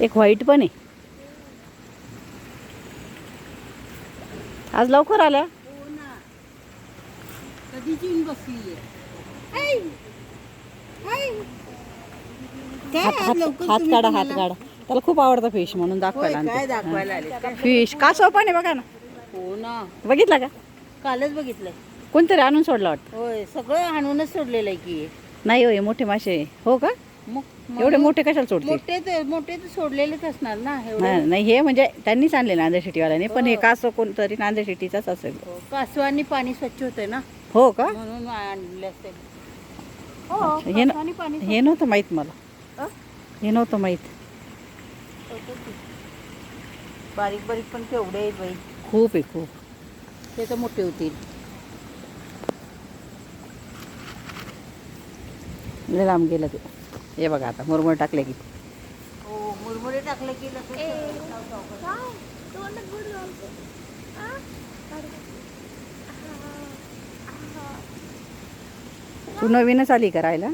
एक व्हाईट पण आहे. आज लवकर आल्या? हात काढा हात काढा. त्याला खूप आवडतं फिश म्हणून दाखवायला फिश का सोपा आहे बघा ना. हो ना. बघितला का? कालच बघितलंय. कोणतरी आणून सोडला वाटतं? होय सगळं आणूनच सोडलेलं आहे की. हे. नाही हो हे मोठे मासे. हो का? मग एवढे मोठे कशाला सोडते मोठे ते मोठे तर सोडलेलेच असणार ना एवढे. नाही नाही, हे म्हणजे त्यांनीच आणले नांदेड सिटीवाल्याने पण हे कासव कोणतरी नांदेड सिटीचाच असेल. हो, कासवानी पाणी स्वच्छ होतंय ना. हो का? म्हणून आणले असेल. हो अच्छा, हे न- कासवानी पाणी हे नव्हतं माहीत मला. अ? हे नव्हतं माहीत. होतं की. बारीक बारीक पण केवढे आहेत बाई. खूप आहे खूप. ते तर मोठे होतील. लय लांब गेलं ते. हे बघा आता मुरमुर टाकले की. हो मुरमुरे टाकले की तू नवीनच आली करायला